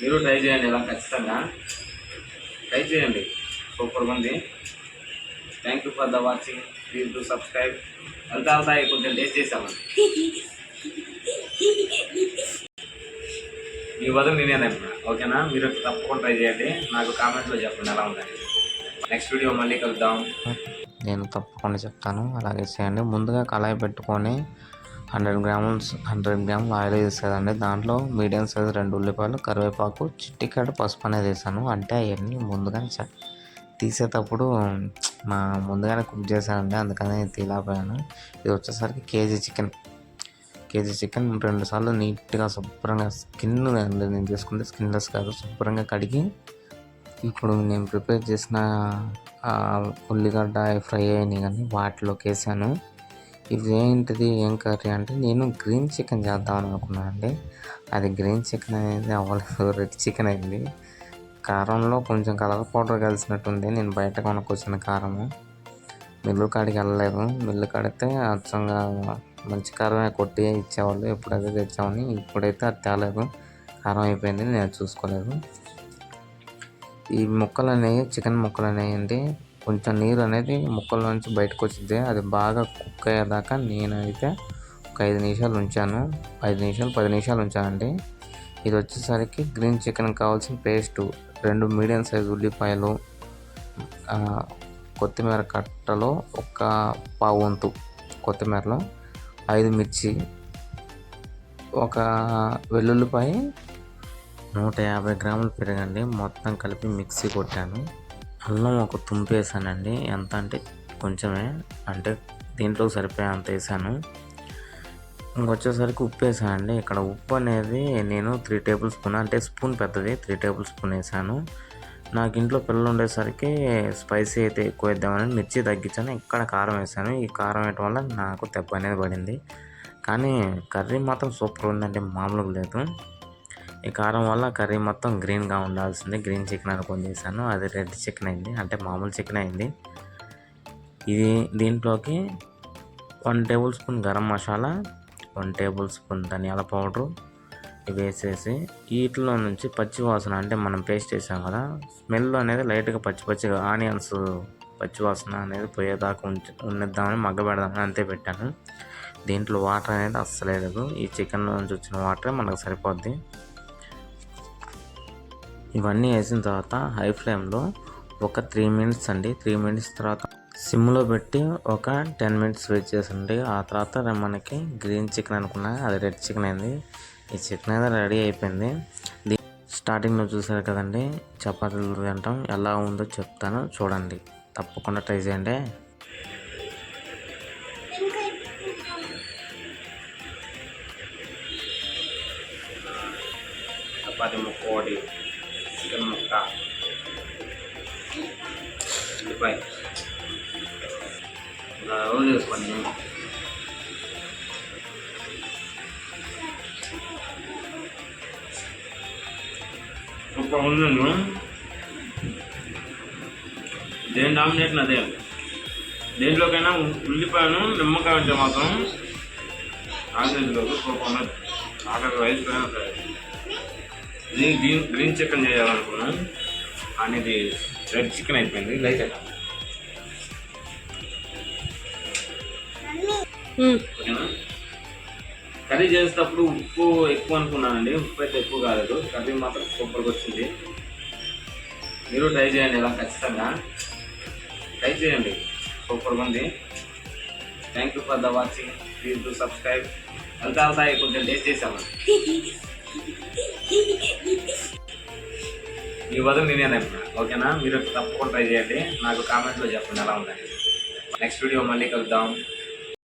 మీరు ట్రై చేయండి ఇలా ఖచ్చితంగా. ట్రై చేయండి. సూపర్గా ఉంది thank you for the watching please to subscribe వెళ్తా అవుతాయి కొంచెం టేస్ట్ చేసాము మీ వదలు నేనేనన్నా ఓకేనా మీరు తప్పకుండా ట్రై చేయండి. నాకు కామెంట్లో చెప్పండి ఎలా ఉందని. నెక్స్ట్ వీడియో మళ్ళీ కలుద్దాం. నేను తప్పకుండా చెప్తాను. అలాగే చేయండి. ముందుగా కళాయి పెట్టుకొని హండ్రెడ్ గ్రామ్స్ హండ్రెడ్ గ్రాములు ఆయిల్ వేసేదండి దాంట్లో మీడియం సైజ్ రెండు ఉల్లిపాయలు కరివేపాకు చిట్టికాడు పసుపు అనేది వేసాను. అంటే అవన్నీ ముందుగానే చ- తీసేటప్పుడు మా ముందుగానే కుక్ చేశానండి. అందుకని తీలాపోయాను ఇది వచ్చేసరికి కేజీ చికెన్. కేజీ చికెన్ రెండు సార్లు నీట్గా శుభ్రంగా స్కిన్ నేను తీసుకుంటే స్కిన్లెస్ కాదు శుభ్రంగా కడిగి ఇప్పుడు నేను ప్రిపేర్ చేసిన ఉల్లిగడ్డ ఫ్రై అయినాయి కానీ వాటిలోకి వేసాను. ఇది ఏంటిది ఏం కర్రీ అంటే నేను గ్రీన్ చికెన్ చేద్దాం అనుకున్నాను అండి. అది గ్రీన్ చికెన్ అనేది అవ్వలేదు రెడ్ చికెన్ అయింది కారంలో కొంచెం కలర్ పౌడర్ కలిసినట్టుంది. నేను బయట కొనుక్కొచ్చిన కారము. మిల్లు కాడికి వెళ్ళలేదు. మిల్లు కాడితే అచ్చంగా మంచి కారమే కొట్టి ఇచ్చేవాళ్ళు. ఎప్పుడైతే తెచ్చామని ఇప్పుడైతే అది తేలేదు. కారం అయిపోయింది నేను చూసుకోలేదు. ఈ ముక్కలు అనేవి చికెన్ ముక్కలు అనేవి కొంచెం నీరు అనేది ముక్కల నుంచి బయటకు వచ్చింది అది బాగా కుక్ అయ్యేదాకా నేనైతే ఒక ఐదు నిమిషాలు ఉంచాను. ఐదు నిమిషాలు పది నిమిషాలు ఉంచానండి. ఇది వచ్చేసరికి గ్రీన్ చికెన్ కావాల్సిన పేస్టు రెండు మీడియం సైజ్ ఉల్లిపాయలు కొత్తిమీర కట్టలో ఒక పావు వంతు కొత్తిమీరలో ఐదు మిర్చి ఒక వెల్లుల్లిపాయ నూట యాభై గ్రాములు పెరగండి మొత్తం కలిపి మిక్సీ కొట్టాను. అల్లం ఒక తుంపు వేసానండి ఎంత అంటే కొంచెమే. అంటే దీంట్లో సరిపోయే అంత వేసాను ఇంకొచ్చేసరికి ఉప్పు వేసానండి ఇక్కడ ఉప్పు అనేది నేను త్రీ టేబుల్ స్పూన్ అంటే స్పూన్ పెద్దది త్రీ టేబుల్ స్పూన్ వేసాను నాకు ఇంట్లో పిల్లలు ఉండేసరికి స్పైసీ అయితే ఎక్కువ వేద్దామని మిర్చి తగ్గించాను. ఇక్కడ కారం వేసాను ఈ కారం వేయటం వల్ల నాకు దెబ్బ అనేది పడింది. కానీ కర్రీ మాత్రం సూపర్ ఉందంటే మామూలుగా లేదు. ఈ కారం వల్ల కర్రీ మొత్తం గ్రీన్గా ఉండాల్సింది. గ్రీన్ చికెన్ అనుకొని చేశాను. అది రెడ్ చికెన్ అయింది. అంటే మామూలు చికెన్ అయింది. ఇది దీంట్లోకి one tablespoon garam masala one tablespoon ధనియాల పౌడరు ఇవి వేసేసి వీటిలో నుంచి పచ్చి వాసన అంటే మనం పేస్ట్ చేసాం కదా స్మెల్ అనేది లైట్గా పచ్చి పచ్చిగా ఆనియన్స్ పచ్చి వాసన అనేది పోయేదాకా ఉంచి ఉండిద్దామని మగ్గ పెడదామని అంతే పెట్టాను. దీంట్లో వాటర్ అనేది అస్సలేదు ఈ చికెన్ నుంచి వచ్చిన వాటర్ మనకు సరిపోద్ది. ఇవన్నీ వేసిన తర్వాత హై ఫ్లేమ్లో ఒక త్రీ మినిట్స్ అండి. త్రీ మినిట్స్ తర్వాత సిమ్లో పెట్టి ఒక టెన్ మినిట్స్ వెయిట్ చేసండి ఆ తర్వాత మనకి గ్రీన్ చికెన్ అనుకున్నా అది రెడ్ చికెన్ అయింది. ఈ చికెన్ అయితే రెడీ అయిపోయింది. దీ- స్టార్టింగ్లో చూసారు కదండి చపాతీలు తింటాం ఎలా ఉందో చెప్తాను చూడండి. తప్పకుండా ట్రై చేయండి. చపాతీ ముక్కోటి చికెన్ ముక్క ఉల్లిపాయ ఇలా రోల్ చేసుకోండి సూపర్ ఉందండి దేని డామినేషన్ అదే దేంట్లోకైనా ఉల్లిపాయను నిమ్మకాయ ఉంటే మాత్రం నాలుగైదులోకి సూపర్ ఉన్నది ఆఖరి రైస్ పైన సరే ఇది గ్రీన్ గ్రీన్ చికెన్ చేయాలనుకున్నాం కానీ ఇది రెడ్ చికెన్ అయిపోయింది లైట్ ఓకేనా? కర్రీ చేసేటప్పుడు ఉప్పు ఎక్కువ అనుకున్నానండి. ఉప్పు అయితే ఎక్కువ కాలేదు. కర్రీ మాత్రం సూపర్గా వచ్చింది. మీరు ట్రై చేయండి ఇలా ఖచ్చితంగా. ట్రై చేయండి. సూపర్గా ఉంది. Thank you for the watching please to subscribe అంతా అవుతాయి కొంచెం టేస్ట్ చేసామండి మీ వదలు నేనేనన్నా ఓకేనా? మీరు తప్పకుండా ట్రై చేయండి. నాకు కామెంట్లో చెప్పండి ఎలా ఉందని. నెక్స్ట్ వీడియో మళ్ళీ కలుద్దాం.